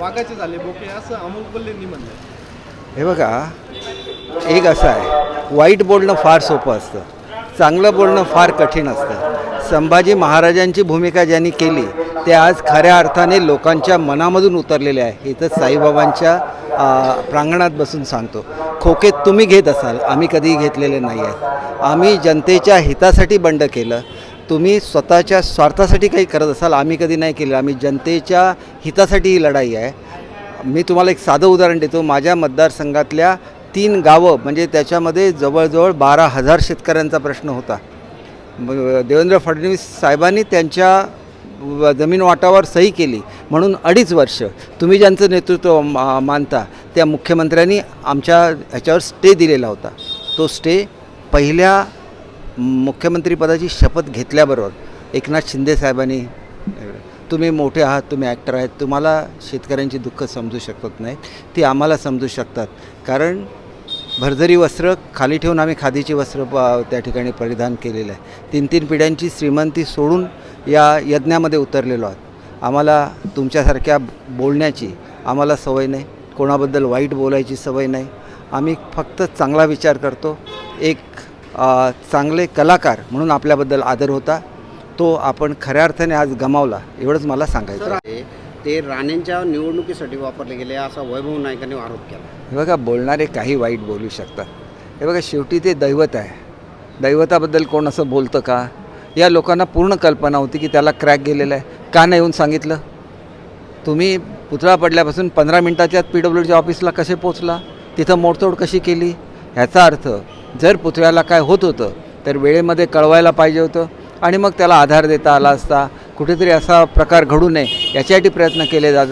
मागाचे झाले बोके असं अमोल कोल्हेंनी म्हणलं. हे बघा एक असं आहे वाईट बोलणं फार सोपं असतं चांगलं बोलणं फार कठीण असतं. संभाजी महाराजांची भूमिका ज्यांनी केली ते आज खऱ्या अर्थाने लोकांच्या मनामधून उतरलेले आहे. इथं साईबाबांच्या प्रांगणात बसून सांगतो. खोके तुम्ही घेत असाल आम्ही कधीही घेतलेले नाही आहेत. आम्ही जनतेच्या हितासाठी बंड केलं तुम्ही स्वतःच्या स्वार्थासाठी काही करत असाल आम्ही कधी नाही केलं आम्ही जनतेच्या हितासाठी ही लढाई आहे. मी तुम्हाला एक साधं उदाहरण देतो. माझ्या मतदारसंघातल्या तीन गावं म्हणजे त्याच्यामध्ये जवळजवळ बारा हजार शेतकऱ्यांचा प्रश्न होता. देवेंद्र फडणवीस साहेबांनी त्यांच्या जमीन वाटावर सही केली. म्हणून अडीच वर्ष तुम्ही ज्यांचं नेतृत्व मा- मानता त्या मुख्यमंत्र्यांनी आमच्या ह्याच्यावर स्टे दिलेला होता. तो स्टे पहिल्या मुख्यमंत्रीपदाची शपथ घेतल्याबरोबर एकनाथ शिंदे साहेबांनी तुम्ही मोठे आहात तुम्ही ॲक्टर आहेत तुम्हाला शेतकऱ्यांची दुःख समजू शकत नाहीत ती आम्हाला समजू शकतात. कारण भरझरी वस्त्र खाली ठेवून आम्ही खादीची वस्त्र प- त्या ठिकाणी परिधान केलेलं आहे. तीन तीन पिढ्यांची श्रीमंती सोडून या यज्ञामध्ये उतरलेलो आहोत. आम्हाला तुमच्यासारख्या बोलण्याची आम्हाला सवय नाही. कोणाबद्दल वाईट बोलायची सवय नाही. आम्ही फक्त चांगला विचार करतो. एक चांगले कलाकार म्हणून आपल्याबद्दल आदर होता. तो आपण खऱ्या अर्थाने आज गमावला एवढंच मला सांगायचं आहे. ते राणेंच्या निवडणुकीसाठी वापरले गेले असा वैभव नाईकांनी आरोप केला. हे बघा बोलणारे काही वाईट बोलू शकतात. हे बघा शेवटी ते दैवत आहे. दैवताबद्दल कोण असं बोलतं का? या लोकांना पूर्ण कल्पना होती की त्याला क्रॅक गेलेला आहे. का नाही येऊन सांगितलं? तुम्ही पुतळा पडल्यापासून पंधरा मिनटाच्या पी डब्ल्यूच्या ऑफिसला कसे पोचला तिथं मोडतोड कशी केली? ह्याचा अर्थ जर पुतळ्याला काय होत होतं तर वेळेमध्ये कळवायला पाहिजे होतं आणि मग त्याला आधार देता आला असता. कुठेतरी असा प्रकार घडू नये याच्यासाठी प्रयत्न केले जा-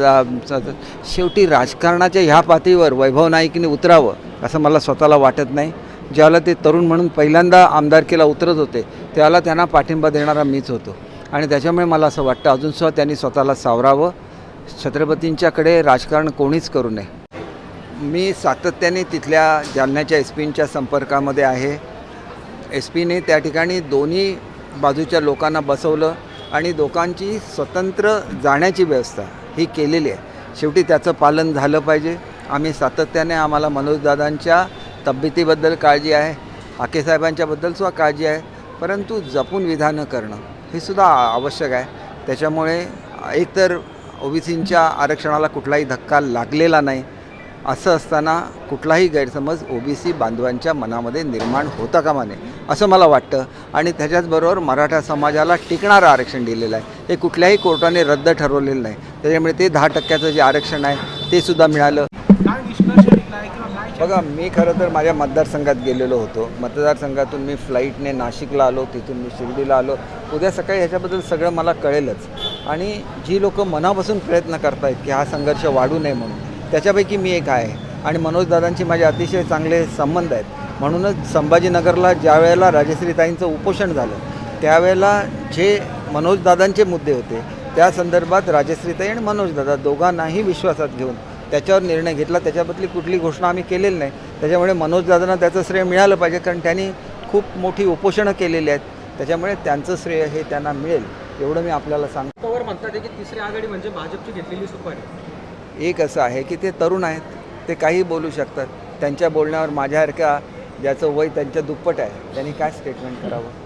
जातात शेवटी राजकारणाच्या ह्या पातळीवर वैभव नाईकने उतरावं असं मला स्वतःला वाटत नाही. ज्याला ते तरुण म्हणून पहिल्यांदा आमदारकीला उतरत होते त्याला त्यांना पाठिंबा देणारा मीच होतो. आणि त्याच्यामुळे मला असं वाटतं अजूनसुद्धा त्यांनी स्वतःला सावरावं. छत्रपतींच्याकडे राजकारण कोणीच करू नये. मी सातत्याने तिथल्या जालन्याच्या एस पींच्या संपर्कामध्ये आहे. एस पीने त्या ठिकाणी दोन्ही बाजूच्या लोकांना बसवलं आणि लोकांची स्वतंत्र जाण्याची व्यवस्था ही केलेली आहे. शेवटी त्याचं पालन झालं पाहिजे. आम्ही सातत्याने आम्हाला मनोजदादांच्या तब्येतीबद्दल काळजी आहे आकेसाहेबांच्याबद्दल सुद्धा काळजी आहे परंतु जपून विधानं करणं हे सुद्धा आवश्यक आहे. त्याच्यामुळे एकतर ओबीसींच्या आरक्षणाला कुठलाही धक्का लागलेला नाही असं असताना कुठलाही गैरसमज ओबीसी बांधवांच्या मनामध्ये निर्माण होता कामा नये असं मला वाटतं. आणि त्याच्याचबरोबर मराठा समाजाला टिकणारं आरक्षण दिलेलं आहे. हे कुठल्याही कोर्टाने रद्द ठरवलेलं नाही. त्याच्यामुळे ते दहा टक्क्याचं जे आरक्षण आहे ते सुद्धा मिळालं. बघा मी खरं तर माझ्या मतदारसंघात गेलेलो होतो. मतदारसंघातून मी फ्लाईटने नाशिकला आलो तिथून मी शिर्डीला आलो. उद्या सकाळी ह्याच्याबद्दल सगळं मला कळेलच. आणि जी लोक मनापासून प्रयत्न करतायत की हा संघर्ष वाढू नये म्हणून त्याच्यापैकी मी एक आहे. आणि मनोजदादांची माझे अतिशय चांगले संबंध आहेत. म्हणूनच संभाजीनगरला ज्या वेळेला राजश्रीताईंचं उपोषण झालं त्यावेळेला जे मनोजदादांचे मुद्दे होते त्या संदर्भात राजश्रीताई आणि मनोजदादा दोघांनाही विश्वासात घेऊन त्याच्यावर निर्णय घेतला. त्याच्याबद्दली कुठली घोषणा आम्ही केलेली नाही. त्याच्यामुळे मनोजदादांना त्याचं श्रेय मिळालं पाहिजे कारण त्यांनी खूप मोठी उपोषणं केलेली आहेत. त्याच्यामुळे त्यांचं श्रेय हे त्यांना मिळेल एवढं मी आपल्याला सांगतो. म्हणतात की तिसरी आघाडी म्हणजे भाजपची घेतलेली सुपारी. एक असं आहे की ते तरुण आहेत ते काही बोलू शकतात. त्यांच्या बोलण्यावर माझ्यासारख्या ज्याचं वय त्यांच्या दुप्पट आहे त्यांनी काय स्टेटमेंट करावं?